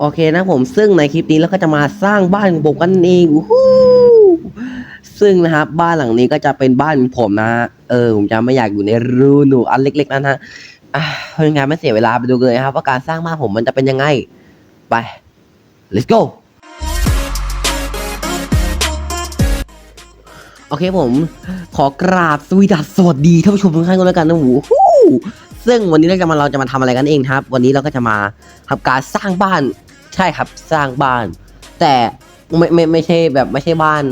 โอเคนะผมซึ่งในคลิปนี้เราก็จะมาสร้างบ้านของผมกันเองซึ่งนะครับบ้านหลังนี้ก็จะเป็นบ้านของผมนะเออผมจะไม่อยากอยู่ในรูหนูอันเล็ก ๆนั้นฮะอะเพรานไม่เสียเวลาไปดูกันเลยครับ ว่าการสร้างบ้านผมมันจะเป็นยังไง ไป let's go โอเคผม ขอกราบสวีดัสสวัสดีท่านผู้ชมทุกท่านกันแล้วกันนะหมูฮู้ซึ่งวันนี้เราจะมาเราจะมาทำอะไรกันเองครับ วันนี้เราก็จะมาทำการสร้างบ้าน ใช่ครับสร้างบ้าน แต่ไม่ไม่ไม่ใช่แบบไม่ใช่บ้าน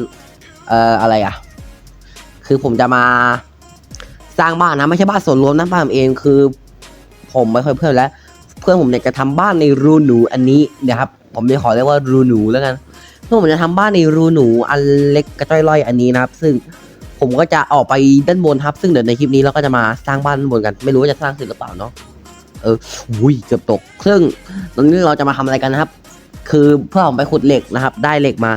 เอ่ออะไรอะ คือผมจะมาสร้างบ้านนะไม่ใช่บ้านส่วนรวมนะบ้านผมเองคือ ผมไม่ค่อยเพื่อนแล้ว เพื่อนผมเนี่ยจะทำบ้านในรูหนูอันนี้นะครับ ผมจะขอเรียกว่ารูหนูแล้วกันเพื่อนผมจะทำบ้านในรูหนูอันเล็กกระจ้อยร่อยอันนี้นะครับ ซึ่งผมก็จะออกไปด้านบนครับ ซึ่งเดี๋ยวในคลิปนี้เราก็จะมาสร้างบ้านบนกัน ไม่รู้ว่าจะสร้างเสร็จหรือเปล่าเนาะ เอออุ้ยเกือบตก ซึ่งตอนนี้เราจะมาทำอะไรกันนะครับ คือเพื่อผมไปขุดเหล็กนะครับ ได้เหล็กมา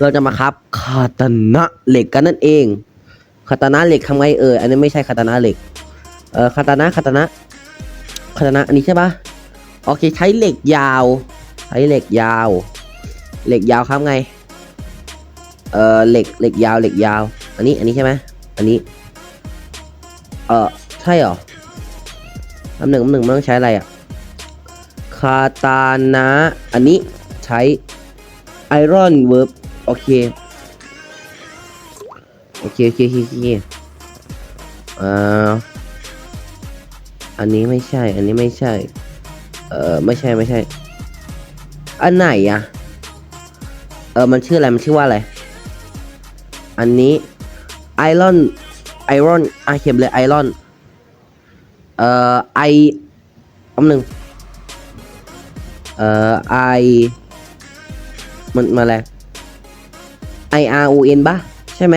เราจะมาครับคาตานะเหล็กกันนั่นเองคาตานะเหล็กทำไงเอออันนี้ไม่ใช่คาตานะเหล็ก เออคาตานะคาตานะคาตานะอันนี้ใช่ปะโอเคใช้เหล็กยาว ใช้เหล็กยาว เหล็กยาวครับไง เออเหล็กเหล็กยาวเหล็กยาว อันนี้อันนี้ใช่ไหมอันนี้ เออใช่หรอ อันหนึ่งอันหนึ่งมันต้องใช้อะไรอะ คาตานะ อันนี้ใช้ไอรอนเวิร์บโอเค โอเค โอเคโอเคอเคเอ่ออันนี้ไม่ใช่ อันนี้ไม่ใช่ เออไม่ใช่ไม่ใช่ อันไหนอะเออ มันชื่ออะไร มันชื่อว่าอะไร อันนี้ไอรอน ไอรอนอะเขียนเลยไอรอน เอ่อไออันหนึ่งเอ่อไอมันมาอะไร I R O N ปะใช่ไหม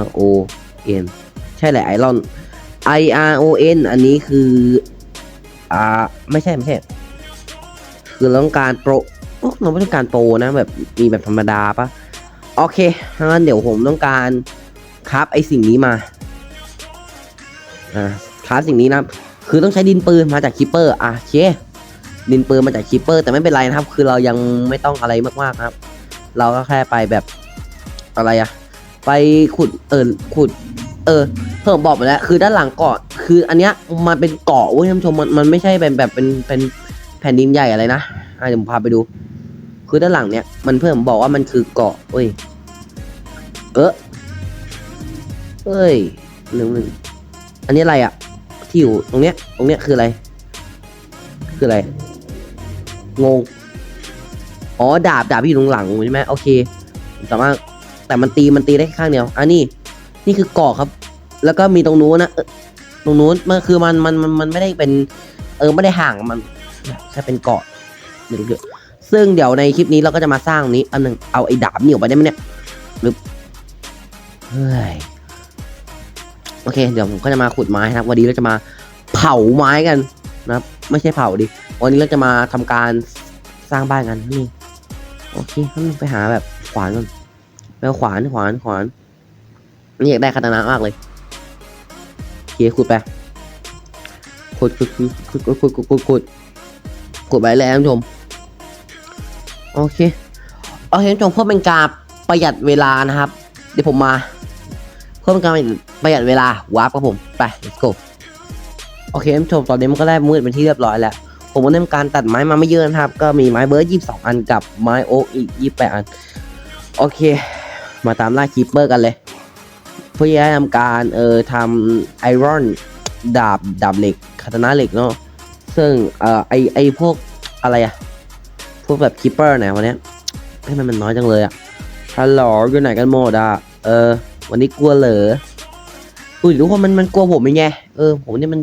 R O N ใช่แหละไอรอน I R O N อันนี้คืออ่าไม่ใช่ ไม่ใช่ คือต้องการโปรโอ้เราไม่ต้องการโปรนะแบบมีแบบธรรมดาปะโอเคงั้นเดี๋ยวผมต้องการคราฟไอสิ่งนี้มาอ่า คราสิ่งนี้นะคือต้องใช้ดินปืนมาจากคิปเปอร์อะเค ดินปืนมาจากคิปเปอร์ แต่ไม่เป็นไรนะครับ คือเรายังไม่ต้องอะไรมากๆครับ เราก็แค่ไปแบบอะไรอะไปขุดเออขุด เออเพิ่มบอกไปแล้ว คือด้านหลังเกาะ คืออันเนี้ยมันเป็นเกาะเว้ยท่านผู้ชมมันมันไม่ใช่เป็นแบบเป็นเป็นแผ่นดินใหญ่อะไรนะอะเดี๋ยวผมพาไปดู คือด้านหลังเนี้ยมันเพิ่มบอกว่ามันคือเกาะเว้ยเออเอ้ยหนึ่งหนึ่งอันนี้อะไรอะ ที่อยู่ตรงเนี้ย ตรงเนี้ยคืออะไร คืออะไร งง อ๋อดาบดาบที่อยู่ตรงหลังใช่ไหมโอเคสามารถแต่มันตีมันตีได้แค่ข้างเดียวอันนี้นี่คือเกาะครับ แล้วก็มีตรงนู้นนะตรงนู้นมันคือมันมันมันมันไม่ได้เป็น เออไม่ได้ห่างมันแค่เป็นเกาะเดี๋ยวซึ่งเดี๋ยวในคลิปนี้เราก็จะมาสร้างนี้อันหนึ่งเอาไอ้ดาบนี่ออกไปได้ไหมเนี่ยหรือเฮ้ย โอเค เดี๋ยวผมก็จะมาขุดไม้นะครับ วันนี้เราจะมาเผาไม้กันนะครับ ไม่ใช่เผาดิ วันนี้เราจะมาทำการสร้างบ้านกันนี่ โอเคงั้นไปหาแบบขวานก่อนไปเอาขวานขวานขวาน นี่อยากได้คาตานะมากเลยเคขุดไปขุดขุดขุดขุดขุดขุดขุดขุดขุดไปเลยท่านผู้ชม โอเค โอเคท่านผู้ชมเพื่อเป็นการประหยัดเวลานะครับ เดี๋ยวผมมา เพื่อเป็นการ ประหยัดเวลาวาร์ปกับผม ไป let's go โอเคท่านผู้ชมตอนนี้มันก็ได้มืดเป็นที่เรียบร้อยแล้ว ผมก็ได้ทำการตัดไม้มาไม่เยอะนะครับ ก็มีไม้เบิร์ดยี่สิบสองอันกับไม้โอ๊กอีกยี่แปดอัน โอเค มาตามล่าคีปเปอร์กันเลย เพื่อจะทำการเอ่อทำไอรอนดาบดาบเหล็กคาตานะเหล็กเนาะ ซึ่งเอ่อไอไอพวกอะไรอะพวกแบบคีปเปอร์เนี่ยวันนี้ให้มันมันน้อยจังเลยอะฮัลโหลอยู่ไหนกันหมดอะเออวันนี้กลัวเหรอ อุ้ยทุกคนมันมันกลัวผมไงเออผมเนี่ยมัน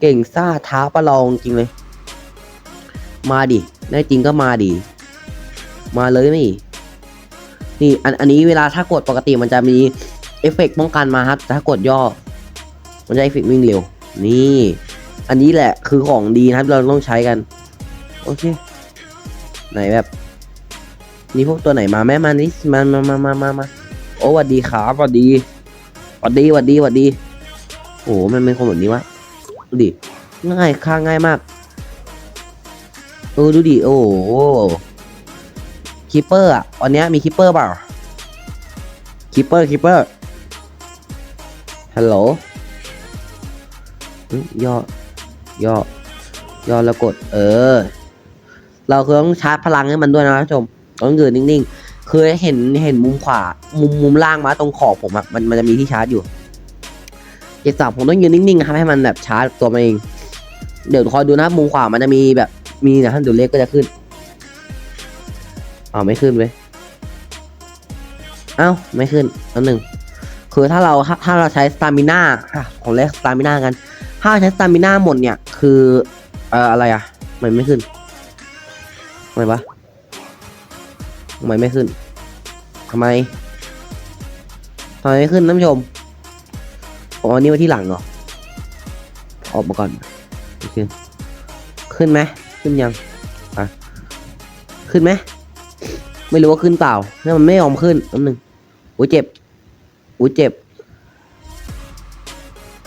เก่งซ่าท้าประลองจริงเลย มาดิแน่จริงก็มาดิมาเลยนี่นี่อันอันนี้เวลาถ้ากดปกติมันจะมีเอฟเฟกต์ป้องกันมาครับแต่ถ้ากดย่อ มันจะเอฟเฟกวิ่งเร็ว นี่ อันนี้แหละคือของดีนะครับเราต้องใช้กัน โอเค ไหนแบบนี่พวกตัวไหนมาแม่มานี่มามามามามามาโอ้วัดดีครับวัดดี วัดดีหวัดดีหวัดดี โอ้มันเป็นคนแบบนี้วะ ดูดิ ง่ายค่าง่ายมาก เออ ดูดิ โอ้โหคิปเปอร์อะวันเนี้ยมีคิปเปอร์เปล่าคิปเปอร์คิปเปอร์ ฮัลโหลย่อย่อย่อแล้วกด เออ เราคือต้องชาร์จพลังให้มันด้วยนะท่านผู้ชมต้องยืนนิ่งๆ คือเห็นเห็นมุมขวา มุมมุมล่างมาตรงขอบผมอะมันมันจะมีที่ชาร์จอยู่เจ็ดสามผมต้องยืนนิ่งๆครับให้มันแบบชาร์จตัวมันเอง เดี๋ยวคอยดูนะมุมขวามันจะมีแบบมีนะท่านดูเลขก็จะขึ้นอ้าวไม่ขึ้นเว้ยเอ้าไม่ขึ้นอันหนึ่งคือถ้าเราถ้าถ้าเราใช้สตามิน่าของเลขสตามิน่ากัน ถ้าใช้สตามิน่าหมดเนี่ย คือเอ่ออะไรอะมันไม่ขึ้นทำไมวะทำไมไม่ขึ้น ทำไมทำไมไม่ขึ้นท่านผู้ชมอ๋ออันนี่ไว้ที่หลังเหรอ ออกมาก่อนโอเคขึ้นไหมขึ้นยังอะขึ้นไหมไม่รู้ว่าขึ้นเปล่าเนี่ยมันไม่ยอมขึ้นอันหนึ่งอุ้ยเจ็บอุ้ยเจ็บ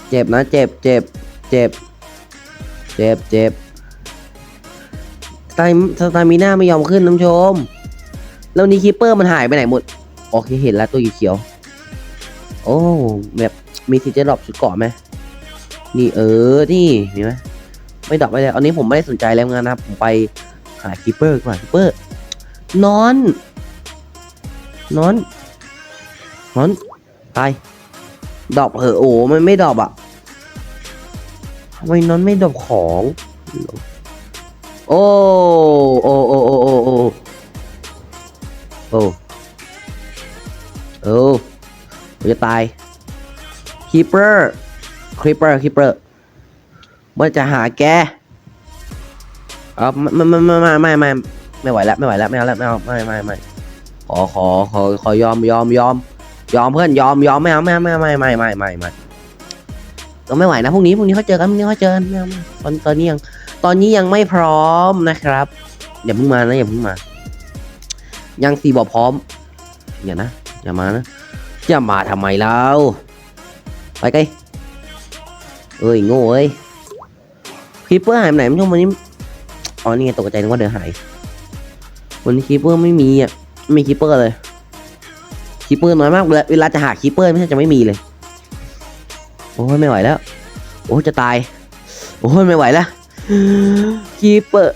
เจ็บนะ เจ็บเจ็บเจ็บ เจ็บเจ็บสไตล์สไตามิน่าไม่ยอมขึ้นน้ำชม แล้วนี่คีปเปอร์มันหายไปไหนหมดโอเคเห็นแล้วตัวเขียวโอ้แบบมีสิทธิ์จะดรอปชุดเกาะไหมนี่เออนี่มีไหมไม่ดรอปไปเลยอันนี้ผมไม่ได้สนใจแล้วงานนะผมไปหาคีปเปอร์ก่อนคีปเปอร์นอน นอน นอนไปดรอปเหอะโอ้มันไม่ดรอปอะทำไมนอนไม่ดรอปของ โอ้โอ้โอ้โอ้โอ้ อ้โอ้โอ้ผมจะตายคีเปอร์คีเปอร์คีเปอร์มันจะหาแกเออไม่ไม่ไม่ไม่ไม่ไม่ไม่ไหวแล้วไม่ไหวแล้วไม่เอาแล้วไม่เอาไม่ไม่ไม่ขอขอขอขอยอมยอมยอมยอมเพื่อนยอมยอมไม่เอาไม่เอาไม่ไม่ไม่ไม่ไม่ไม่ก็ไม่ไหวนะพรุ่งนี้พรุ่งนี้เขาเจอกันพรุ่งนี้เขาเจอกันตอนตอนนี้ยังตอนนี้ยังไม่พร้อมนะครับอย่าเพิ่งมานะอย่าเพิ่งมา ยังสีบอกพร้อม อย่านะ อย่ามานะ อย่ามาทำไมแล้วไปไกลเอ้ยโง่เอ้ยคลิปเปอร์หายไปไหนไม่รู้วันนี้อ๋อนี่ไงตกใจนึกว่าเดินหายวันนี้คลิปเปอร์ไม่มีอะไม่มีคลิปเปอร์เลยคลิปเปอร์น้อยมากเลยเวลาจะหาคลิปเปอร์ไม่ใช่จะไม่มีเลยโอ้ยไม่ไหวแล้ว โอ้จะตาย โอ้ยไม่ไหวแล้วคีเปอร์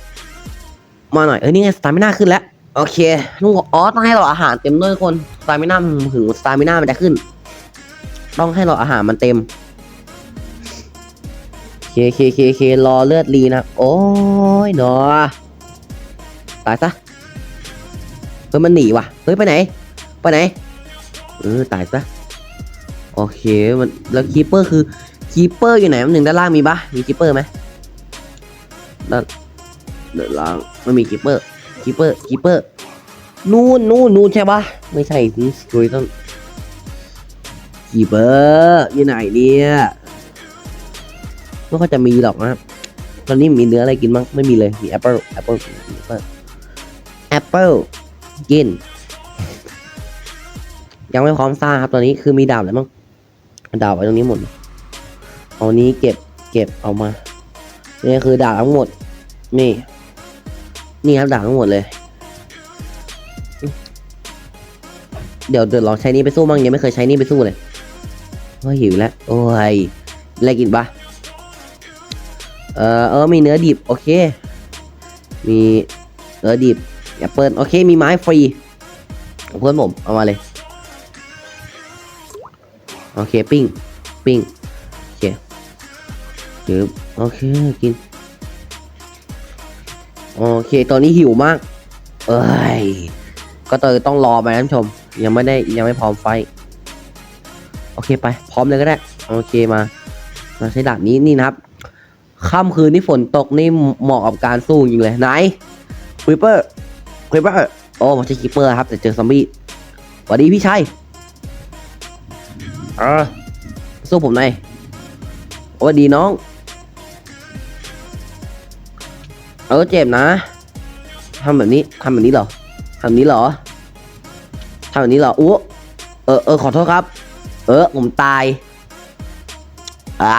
มาหน่อย เออนี่ไงสตาร์ไมิน่าขึ้นแล้ว โอเคลุงอ๋อต้องให้เราอาหารเต็มด้วยคนสตามิน่าถึงสตามิน่ามันจะขึ้น ต้องให้เราอาหารมันเต็มเคเคเคเครอเลือดรีนะ โอ้ยหนอตายซะเฮ้ยมันหนีว่ะเฮ้ยไปไหน ไปไหน เออตายซะโอเคมันแล้วคีเปอร์คือคีเปอร์อยู่ไหนหนึ่งด้านล่างมีปะมีคีเปอร์ไหมด้านด้านล่างไม่มีคีเปอร์ คีเปอร์คีเปอร์นู่นนู่นนู่นใช่ปะไม่ใช่สวยต้องคีเปอร์อยู่ไหนเนี่ยไม่ค่อยจะมีหรอกนะตอนนี้มีเนื้ออะไรกินบ้างไม่มีเลยมีแอปเปิลแอปเปิลแอปเปิลแอปเปิลกิน ยังไม่พร้อมสร้างครับตอนนี้คือมีดาบแล้วมั้งดาบไว้ตรงนี้หมดเอานี้เก็บเก็บเอามานี่คือดาบทั้งหมดนี่ นี่ครับดาบทั้งหมดเลย เดี๋ยวเดี๋ยวลองใช้นี่ไปสู้บ้างยังไม่เคยใช้นี่ไปสู้เลยโอ้หิวแล้ว โอ้ยอะไรกินปะเออเออมีเนื้อดิบ โอเค มีเนื้อดิบแอปเปิลโอเค มีไม้ฟรีเพื่อนผมเอามาเลย โอเค ปิ้ง ปิ้ง โอเคจืบโอเค กิน โอเค ตอนนี้หิวมาก เอ้ย ก็เตยต้องรอไปนะท่านผู้ชม ยังไม่ได้ยังไม่พร้อมไฟท์โอเคไป พร้อมเลยก็ได้ โอเคมา มาใช้ดาบนี้นี่นะครับ ค่ำคืนที่ฝนตกนี่เหมาะกับการสู้จริงเลย ไหนควิปเปอร์ควิปเปอร์โอ้ไมาใช่คิปเปอร์ครับ แต่เจอซอมบี้สวัสดีพี่ชัยเออสู้ผมหน่อยสวัสดีน้อง เออเจ็บนะทำแบบนี้ทำแบบนี้เหรอทำแบบนี้เหรอทำแบบนี้เหรออู้เออเออขอโทษครับ เออผมตายอ่า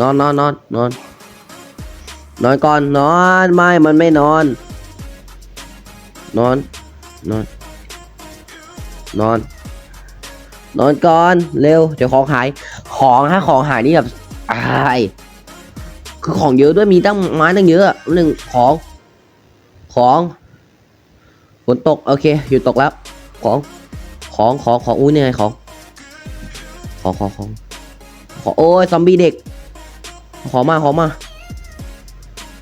นอนนอนนอนนอนนอนก่อนนอนไม่มันไม่นอน นอน นอน นอน นอนก่อน เร็ว เดี๋ยวของหาย ของฮะของหายนี่แบบอาย คือของเยอะด้วยมีตั้งไม้ตั้งเยอะหนึ่งของ ของฝนตก โอเคหยุดตกแล้ว ของ ของของของอุ้ยเนี่ยไงของ ของของของของโอ้ยซอมบี้เด็ก ขอมาขอมา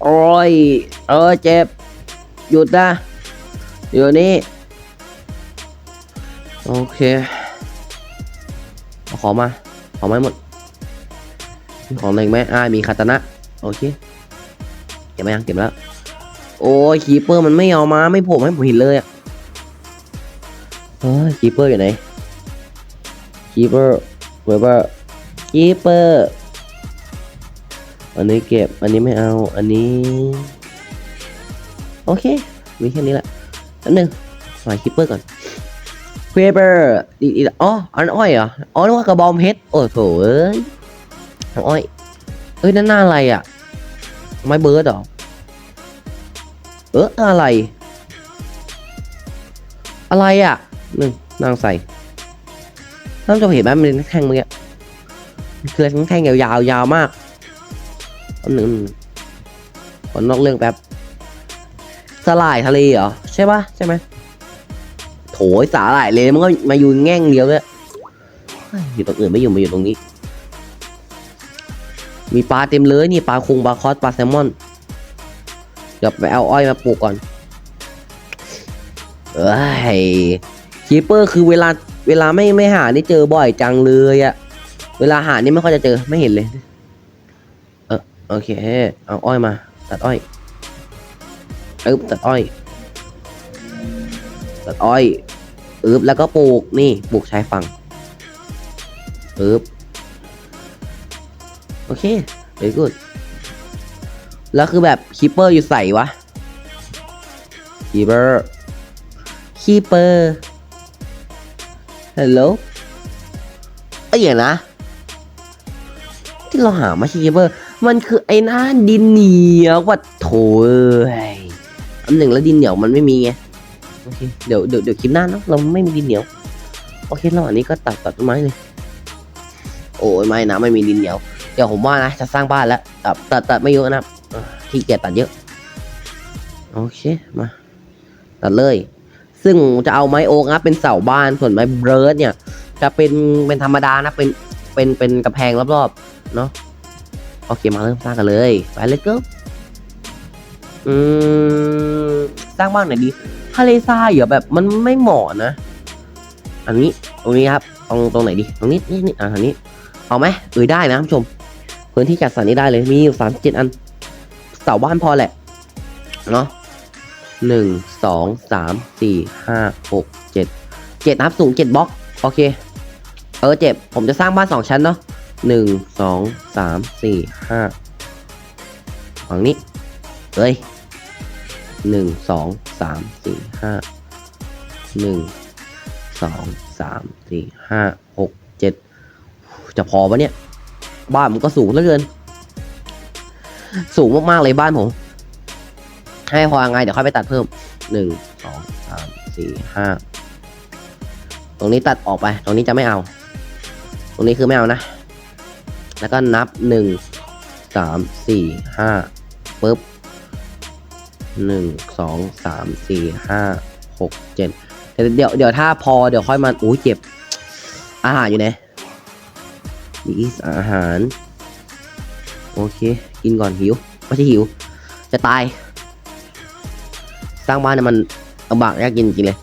โอ้ยเออเจ็บ หยุดนะอยู่นี่ โอเค ขอมา ขอมาหมด ของอะไรไหมอ่ามีคาตานะ โอเคเก็บไหมยังเก็บแล้ว โอ้ยคีเปอร์มันไม่เอามาไม่โผมให้ผมเห็นเลยอะเฮ้ยคีเปอร์อยู่ไหนคีเปอร์เวเบอร์คีเปอร์อันนี้เก็บอันนี้ไม่เอาอันนี้ โอเค มีแค่นี้แหละอันหนึ่งใส่คิปเปอร์ก่อนเ e เปอร์อีอ๋ออันอ้อยเหรออ๋อนึกว่ากระบองเพชรโอ้โถเอ้ยน้ำอ้อย เอ้ยนั่นหน้าอะไรอะ ไม้เบิร์ดเหรอ เอออะไร อะไรอะหนึ่งนางใส่ท่านผู้ชมเห็นไหมมันเป็นแท่งเมื่อกี้มันคือแท่งยาวๆยาวมากอันหนึ่งขอนอกเรื่องแป๊บสลายทะเลเหรอ ใช่ปะใช่ไหมโถยสาหร่ายเลยมันก็มาอยู่แง่งเดียวเลยอยู่ตรงอื่นไม่อยู่มาอยู่ตรงนี้ มีปลาเต็มเลยนี่ปลาคุงปลาคอสปลาแซลมอน เดี๋ยวไปเอาอ้อยมาปลูกก่อน เอ้ยคีเปอร์คือเวลาเวลาไม่ไม่หานี่เจอบ่อยจังเลยอะเวลาหานี่ไม่ค่อยจะเจอไม่เห็นเลย เออโอเค เอาอ้อยมา ตัดอ้อยอึ๊บตัดอ้อย ตัดอ้อยอึ๊บแล้วก็ปลูกนี่ปลูกชายฝั่งอึ๊บ โอเค very good แล้วคือแบบคีเปอร์อยู่ใส่วะคีเปอร์คีเปอร์ฮัลโหลเอ้ยเดี๋ยนะ ที่เราหามาคีเปอร์ มันคือไอ้หน้าดินเหนียววัดโถเอ้ยอันหนึ่งแล้วดินเหนียวมันไม่มีไงโอเคเดี๋ยวเดี๋ยวเดี๋ยวคลิปหน้าเนาะเราไม่มีดินเหนียวโอเคระหว่างนี้ก็ตัดตัดต้นไม้เลยโอ้ยไม่นะไม่มีดินเหนียว ดี๋ยวผมว่านะจะสร้างบ้านแล้วตัดตัดตัดไม่เยอะนะขี้เกียจตัดเยอะ โอเคมา ตัดเลย ซึ่งจะเอาไม้โอ๊กนะเป็นเสาบ้านส่วนไม้เบิร์ดเนี่ย จะเป็นเป็นธรรมดานะเป็นเป็นเป็นกระแพงรอบๆเนาะโอเคมาเริ่มสร้างกันเลยไปเลยก็อืมสร้างบ้านไหนดีทะเลทรายเหรอแบบมันไม่เหมาะนะ อันนี้ตรงนี้ครับตรงตรงไหนดี ตรงนี้นี่นี่อ่าอันนี้เอาไหมเอยได้นะท่านผู้ชม พื้นที่จัดสรรนี้ได้เลยมีอยู่สามเจ็ดอันเสาบ้านพอแหละเนาะหนึ่งสองสามสี่ห้าหกเจ็ดเจ็ดนะครับสูงเจ็ดบล็อกโอเค เออเจ็บผมจะสร้างบ้านสองชั้นเนาะหนึ่งสองสามสี่ห้าฝั่งนี้เฮ้ยหนึ่งสองสามสี่ห้าหนึ่งสองสามสี่ห้าหกเจ็ดจะพอปะเนี่ย บ้านมันก็สูงเหลือเกิน สูงมากๆเลยบ้านผม ให้พอยังไง เดี๋ยวค่อยไปตัดเพิ่มหนึ่งสองสามสี่ห้าตรงนี้ตัดออกไป ตรงนี้จะไม่เอา ตรงนี้คือไม่เอานะ แล้วก็นับหนึ่งสามสี่ห้าปึ๊บหนึ่งสองสามสี่ห้าหกเจ็ดเดี๋ยวเดี๋ยวเดี๋ยวถ้าพอเดี๋ยวค่อยมาอู้เจ็บอาหารอยู่ไหน นี่อาหาร โอเค กินก่อนหิว ไม่ใช่หิว จะตาย สร้างบ้านเนี่ยมันลำบากยากกินจริงเลย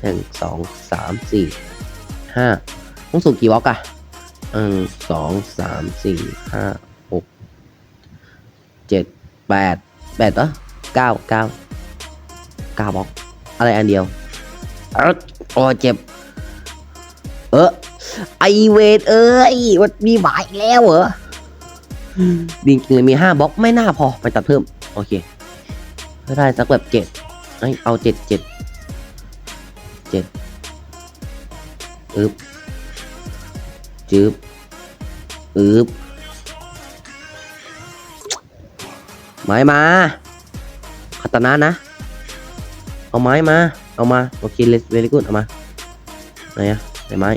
หนึ่งสองสามสี่ห้าต้องสูงกี่วอกอะหนึ่งสองสามสี่ห้าหกเจ็ดแปดแปดปะเก้าเก้าเก้าบล็อกอะไรอันเดียวเออโอ้เจ็บ เออ ไอเวทเอ้ยมันมีหมายแล้วเหรอจริงๆเลยมีห้าบล็อกไม่น่าพอไปตัดเพิ่ม โอเคก็ได้สักแบบเจ็ดเอ้ยเอาเจ็ดเจ็ดเจ็ดอึบจืบอึบไม้มาคาตานะนะ เอาไม้มา เอามา โอเคเลสเวลิกุดเอามา ไหนอะไหนไม้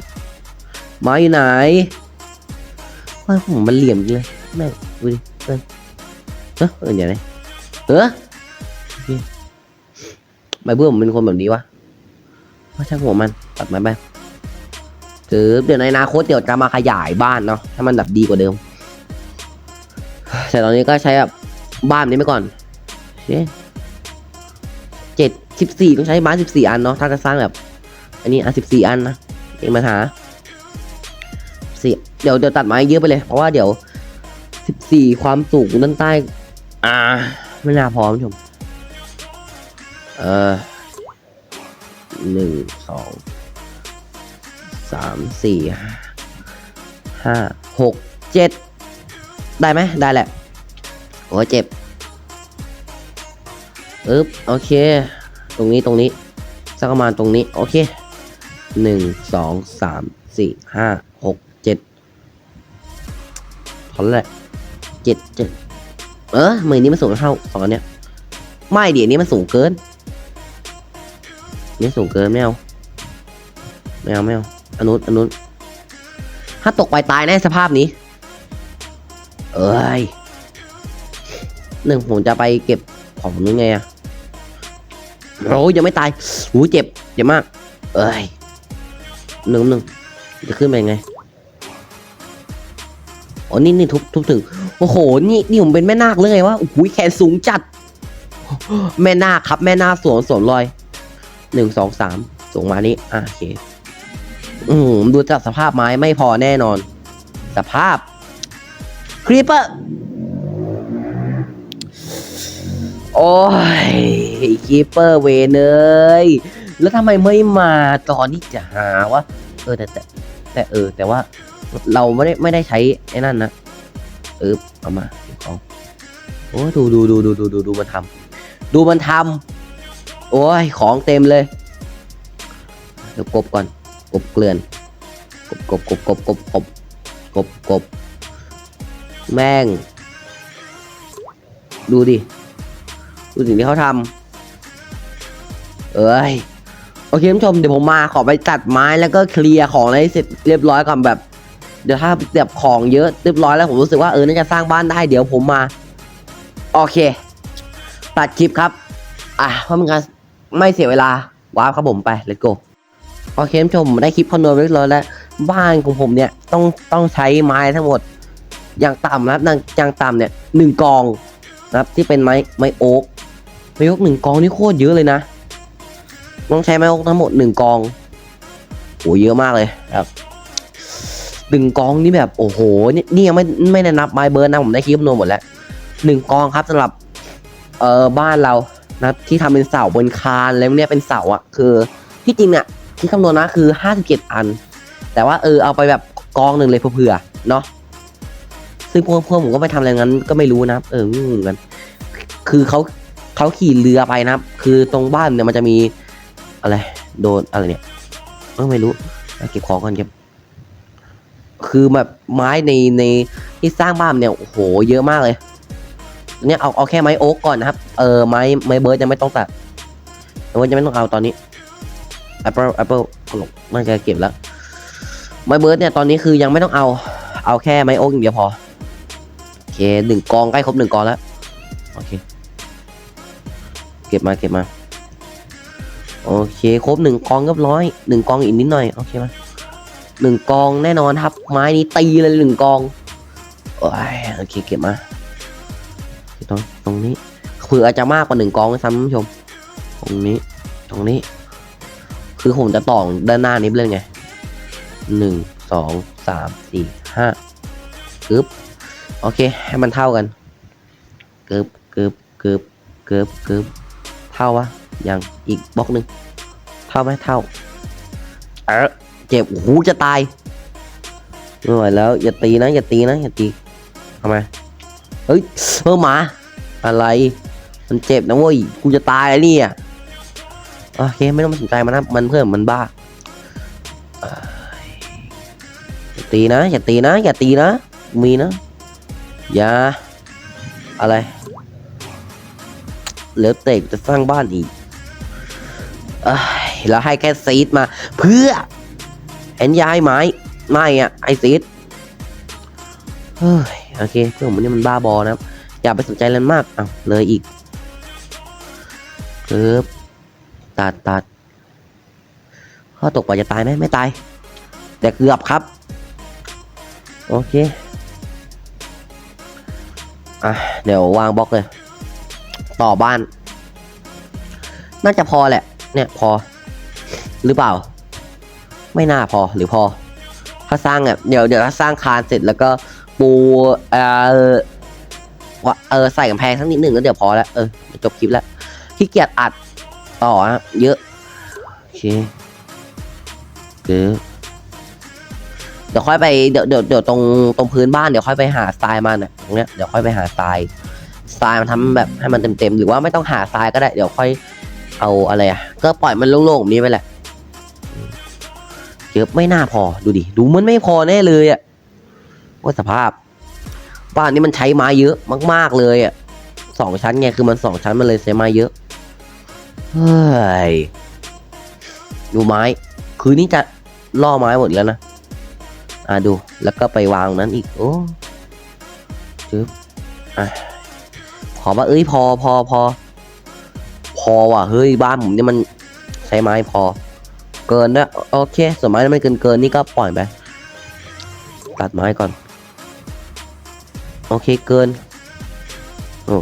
ไม้อยู่ไหนเฮ้ผมมันเหลี่ยมจริงเลยแม่งดูดิเออเออเอออย่างไรเออไม่เบื่อผมเป็นคนแบบนี้วะว่าช่างหัวมันตัดไม้ไปคือเดี๋ยวในอนาคตเดี๋ยวจะมาขยายบ้านเนาะให้มันแบบดีกว่าเดิม แต่ตอนนี้ก็ใช้แบบบ้านนี้ไปก่อนเอ๊ะเจ็ดสิบสี่ต้องใช้ไม้สิบสี่อันเนาะถ้าจะสร้างแบบ อันนี้อันสิบสี่อันนะเองมาหา สี่เดี๋ยวเดี๋ยวตัดไม้เยอะไปเลย เพราะว่าเดี๋ยวสิบสี่ความสูงด้านใต้ อ่า ไม่น่าพร้อมชม เออหนึ่งสองสามสี่ห้าหกเจ็ดได้ไหมได้แหละโอ้ยเจ็บอึ๊บโอเค ตรงนี้ตรงนี้สักประมาณตรงนี้ โอเคหนึ่งสองสามสี่ห้าหกเจ็ด เท่าไหร่เจ็ดเจ็ดเออมือนี้มันสูงเท่าสองอันเนี้ยไม่เดี๋ยวนี้มันสูงเกินนี่สูงเกินไม่เอาไม่เอาไม่เอาอันนู้นอันนู้นถ้าตกไปตายแน่สภาพนี้ เอ้ยหนึ่งผมจะไปเก็บของนึงไงอะโอ้ยยังไม่ตายหูเจ็บเจ็บมาก เอ้ยหนึ่งหนึ่งจะขึ้นไปไง อ๋อนี่นี่ทุบทุบถึงโอ้โห นี่นี่ผมเป็นแม่นาคเลยไงวะโอ้โหแขนสูงจัด แม่นาคครับ แม่นาคสวมสวมรอยหนึ่งสองสามส่งมานี้อะโอเค อืมดูจากสภาพไม้ไม่พอแน่นอน สภาพครีปเปอร์โอ้ยครีปเปอร์เวนเอ้ยแล้วทำไมไม่มาตอนที่จะหาวะเออแต่แต่แต่เออ แต่ว่า เราไม่ได้ไม่ได้ใช้ไอ้นั่นนะเออเอามาเก็บของโอ้ดูดูดูดูดูดูดูมันทำดูมันทำโอ้ยของเต็มเลยเดี๋ยวกบก่อนกบเกลื่อนกบกบกบกบกบกบกบกบแม่ง ดูดิ ดูสิ่งที่เขาทำเอ้ย โอเคท่านผู้ชมเดี๋ยวผมมาขอไปตัดไม้แล้วก็เคลียร์ของอะไรให้เสร็จเรียบร้อยก่อนแบบ เดี๋ยวถ้าแบบของเยอะเรียบร้อยแล้วผมรู้สึกว่าเออน่าจะสร้างบ้านได้เดี๋ยวผมมา โอเค ตัดคลิปครับ อะเพราะมันการไม่เสียเวลาว้าวครับผมไป let's go โอเคท่านผู้ชมได้คลิปคอนโดเรียบร้อยแล้ว บ้านของผมเนี่ยต้องต้องใช้ไม้ทั้งหมด อย่างต่ำนะครับอย่างต่ำเนี่ยหนึ่งกองนะครับที่เป็นไม้ไม้โอ๊กไม้โอ๊กหนึ่งกองนี่โคตรเยอะเลยนะต้องใช้ไม้โอ๊กทั้งหมดหนึ่งกองโอ้เยอะมากเลยครับ หนึ่งกองนี่แบบโอ้โหนี่นี่ยังไม่ไม่ได้นับไม้เบิร์นนะผมได้คลิปคำนวณหมดแล้วหนึ่งกองครับสำหรับเอ่อบ้านเรานะที่ทำเป็นเสาบนคานแล้วเนี่ยเป็นเสาอะคือที่จริงเนี่ยที่คำนวณนะคือห้าสิบเจ็ดอัน แต่ว่าเออเอาไปแบบกองหนึ่งเลยเผื่อเนาะซึ่งพวกพวกผมก็ไปทำอะไรงั้นก็ไม่รู้นะเออเหมือนกันคือเขาเขาขี่เรือไปนะครับคือตรงบ้านเนี่ยมันจะมีอะไรโดนอะไรเนี่ยไม่รู้เอาเก็บของก่อนเก็บ คือแบบไม้ในในที่สร้างบ้านเนี่ยโอ้โหเยอะมากเลยเนี่ยเอาเอาแค่ไม้โอ๊กก่อนนะครับ เออไม้ไม้เบิร์ดยังไม่ต้องตัดไม้เบิร์ดยังไม่ต้องเอาตอนนี้ Apple Apple น่าจะเก็บแล้วไม้เบิร์ดเนี่ยตอนนี้คือยังไม่ต้องเอา เอาแค่ไม้โอ๊กอย่างเดียวพอโอเคหนึ่งกองใกล้ครบหนึ่งกองแล้วโอเค เก็บมาเก็บมาโอเค ครบหนึ่งกองเรียบร้อยหนึ่งกองอีกนิดหน่อยโอเคมา หนึ่งกองแน่นอนครับ ไม้นี้ตีเลยหนึ่งกองโอ้ยโอเคเก็บมาตรงตรงนี้เผื่ออาจจะมากกว่าหนึ่งกองด้วยซ้ำท่านผู้ชม ตรงนี้ ตรงนี้ คือผมจะต่อด้านหน้านี้เลยไงหนึ่งสองสามสี่ห้าปึ๊บโอเค ให้มันเท่ากันเกือบเกือบเกือบเกือบเกือบเท่าวะยังอีกบล็อกหนึ่งเท่าไหมเท่าเออ เจ็บหูจะตายไม่ไหวแล้ว อย่าตีนะ อย่าตีนะอย่าตีทำไมเฮ้ยเออหมา อะไร มันเจ็บนะเว้ยกูจะตายแล้นี่ยโอเคไม่ต้องมาสนใจมันนะมันเพื่อนมันบ้าอ้ยอย่าตีนะ อย่าตีนะ อย่าตีนะมีนะอย่าอะไรเหลือเตกจะสร้างบ้านอีกเอ้ยแล้วให้แค่ซีดมาเพื่อ แอนย้ายไม้ไม่อะไอซีดเฮ้ยโอเคเพื่อนผมนี่มันบ้าบอนะครับ อย่าไปสนใจมันมากอ้าวเลยอีกปึ๊บตัดตัดข้อตกป่าจะตายไหมไม่ตาย แต่เกือบครับ โอเค อะ เดี๋ยววางบล็อกเลย ต่อบ้าน น่าจะพอแหละ เนี่ยพอ หรือเปล่า ไม่น่าพอหรือพอ ถ้าสร้างเนี่ยเดี๋ยวเดี๋ยวถ้าสร้างคานเสร็จแล้วก็ปูเออว่าเออใส่กำแพงสักนิดหนึ่งแล้วเดี๋ยวพอแล้วเออจบคลิปแล้วขี้เกียจอัดต่อฮะเยอะโอเคเดี๋ยวเดี๋ยวค่อยไปเดี๋ยวเดี๋ยวเดี๋ยวตรงตรงพื้นบ้านเดี๋ยวค่อยไปหาทรายมาเนี่ยตรงเนี้ยเดี๋ยวค่อยไปหาทรายทรายมันทำแบบให้มันเต็มๆหรือว่าไม่ต้องหาทรายก็ได้เดี๋ยวค่อยเอาอะไรอะก็ปล่อยมันโล่งๆแบบนี้ไปแหละ เยอะไม่น่าพอดูดิดูมันไม่พอแน่เลยอะว่าสภาพ บ้านนี้มันใช้ไม้เยอะมาก ๆเลยอะสองชั้นไงคือมันสองชั้นมันเลยใช้ไม้เยอะเฮ้ยดูไม้ คืนนี้จะล่อไม้หมดแล้วนะอ่าดูแล้วก็ไปวางนั้นอีกโอ้จึ๊บอะขอว่าเอ้ยพอพอพอพอว่ะเฮ้ยบ้านผมเนี่ยมันใช้ไม้พอ เกินนะโอเคส่วนไม้ไม่เกินเกินนี่ก็ปล่อยไปตัดไม้ก่อน โอเคเกินโอ้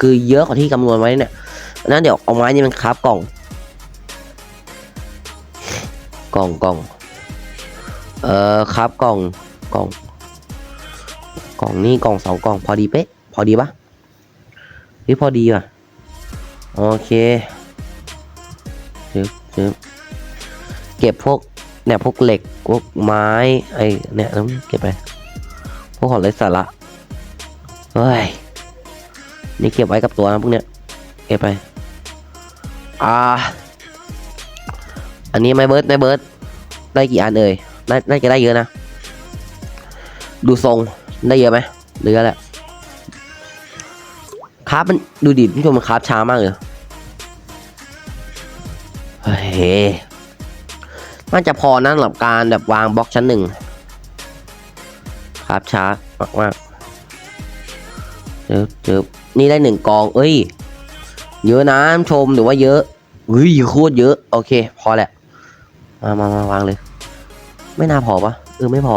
คือเยอะกว่าที่คำนวณไว้เนี่ยนั้นเดี๋ยวเอาไม้นี่มันคาบกล่อง กล่องกล่องเอ่อคาบกล่องกล่อง กล่องนี่กล่องสองกล่อง พอดีเป๊ะ พอดีปะนี่พอดีป่ะโอเคจึ๊บจึ๊บ เก็บพวกเนี่ยพวกเหล็กพวกไม้ไอเนี่ยต้องเก็บไปพวกของไร้สาระเฮ้ยนี่เก็บไว้กับตัวนะพวกเนี้ยเก็บไปอ่าอันนี้ไม่เบิร์ดไม่เบิร์ดได้กี่อันเอ่ยน่าน่าจะได้เยอะนะ ดูทรงได้เยอะไหมหรืออะไรคราฟมันดูดิผู้ชมมันคราฟช้ามากเลยเฮ้ย น่าจะพอนะสำหรับการแบบวางบล็อกชั้นหนึ่งครับช้ามากมากๆเจอเนี่ได้หนึ่งกอง เอ้ย เยอะนะชมหรือว่าเยอะเฮ้ยโคตรเยอะ โอเค พอแหละ มามามาวางเลย ไม่น่าพอปะเออไม่พอ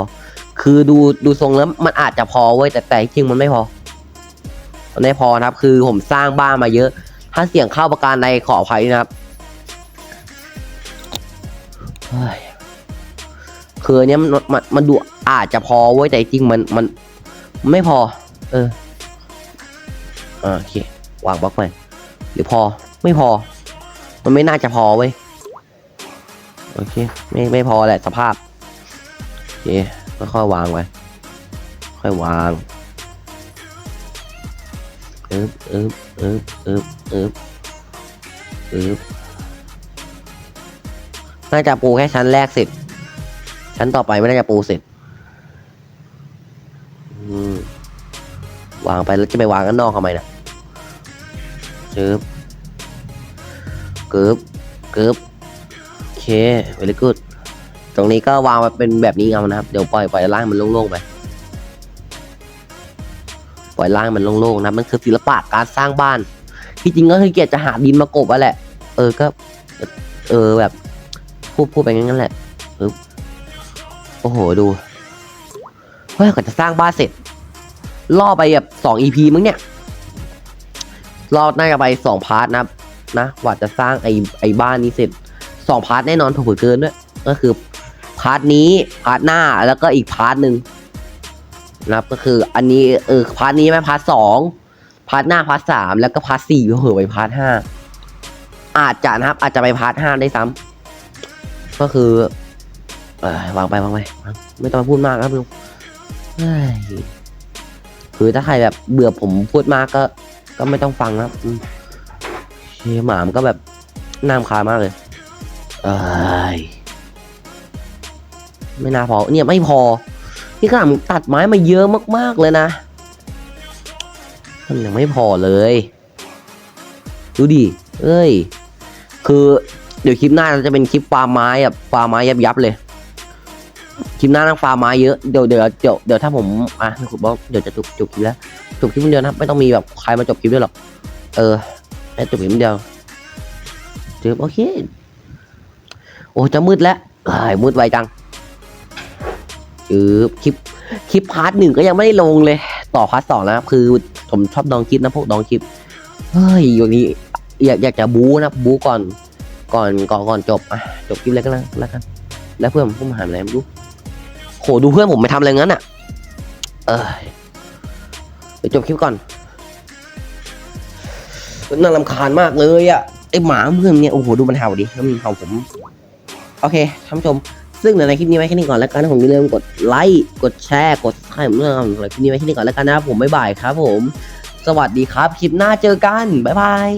คือดูดูทรงแล้วมันอาจจะพอเว้ยแต่แต่จริงมันไม่พอมันไม่พอครับ คือผมสร้างบ้านมาเยอะ ถ้าเสี่ยงเข้าประการใดขออภัยนะครับ คือเนี้ยมันมันมันดูอาจจะพอเว้แต่จริงมันมันไม่พอ เอออ่าโอเควางบล็อกไปหรือพอไม่พอ มันไม่น่าจะพอเว้ยโอเค ไม่ไม่พอแหละสภาพโอเคค่อยๆวางไว้ค่อยวางเอ๊บเอ๊บเอ๊บเอ๊บเอ๊บเอ๊บ น่าจะปูแค่ชั้นแรกเสร็จชั้นต่อไปไม่น่าจะปูเสร็จวางไปแล้วจะไปวางข้างนอกทำไมนะเจิบเกิบเกิบโอเค very good ตรงนี้ก็วางมาเป็นแบบนี้เอานะครับ เดี๋ยวปล่อยปล่อยล่างมันโล่งๆไปปล่อยล่างมันโล่งๆนะมันคือศิลปะการสร้างบ้านที่จริงก็คือเกียรจะหาดินมากบอะแหละ เออก็ เออแบบ พูดพูดไปงั้นแหละโอ้โหดูเฮ้ยก่อนจะสร้างบ้านเสร็จ ล่อไปแบบสองอีพีมั้งเนี่ยรอน่าจะไปสองพาร์ทนะนะกว่าจะสร้างไอ้ไอ้บ้านนี้เสร็จสองพาร์ทแน่นอนถูกเกินด้วยก็คือพาร์ทนี้พาร์ทหน้าแล้วก็อีกพาร์ทหนึ่งนะครับก็คืออันนี้เออพาร์ทนี้ไหมพาร์ทสองพาร์ทหน้าพาร์ทสามแล้วก็พาร์ทสี่เหอไปพาร์ทห้าอาจจะนะครับอาจจะไปพาร์ทห้าได้ซ้ำ ก็คือ เออวางไปวางไปงไม่ต้องพูดมากครับลุงคือถ้าใครแบบเบื่อผมพูดมากก็ ก็ไม่ต้องฟังนะครับเชี่ยหมามก็แบบน่ารำคามากเลยเอ้ยไม่น่าพอ เนี่ยไม่พอนี่ขนามตัดไม้มาเยอะมาก ๆ เลยนะมันยังไม่พอเลย ดูดิ เอ้ย คือ เดี๋ยวคลิปหน้าเราจะเป็นคลิปฟาร์มไม้แบบฟาร์มไม้ยับยับเลย คลิปหน้าต้องฟาร์มไม้เยอะ เดี๋ยวเดี๋ยวเดี๋ยวเดี๋ยวถ้าผมอะคุณบอกเดี๋ยวจะจบจบคลิปแล้วจบคลิปคนเดียวนะไม่ต้องมีแบบใครมาจบคลิปด้วยหรอก เออให้จบคลิปคนเดียวจบโอเค โอ้จะมืดแล้วเอ้ยมืดไวจังอือคลิปคลิปพาร์ทหนึ่งก็ยังไม่ได้ลงเลย ต่อพาร์ทสองแล้วคือผมชอบดองคลิปนะพวกดองคลิปเฮ้ยอย่างนี้อยากอยากจะบู๊นะบู๊ก่อน ก่อนก่อนก่อนจบอะจบคลิปเลยก็แล้วแล้วกันแล้วเพื่อนผมหายไปไหนไม่รู้โหดูเพื่อนผมไปทำอะไรงั้นอะ เออเดี๋ยวจบคลิปก่อนน่ารำคาญมากเลยอะไอหมาเพื่อนเนี่ยโอ้โหดูมันเห่าดิแล้วมันเห่าผม โอเคท่านผู้ชม ซึ่งในคลิปนี้ไว้แค่นี้ก่อนแล้วกันผมอย่าลืมกดไลค์กดแชร์กดให้ผมด้วยนะครับสำหรับคลิปนี้ไว้แค่นี้ก่อนแล้วกันนะครับผมบ๊ายบายครับผม สวัสดีครับคลิปหน้าเจอกันบ๊ายบาย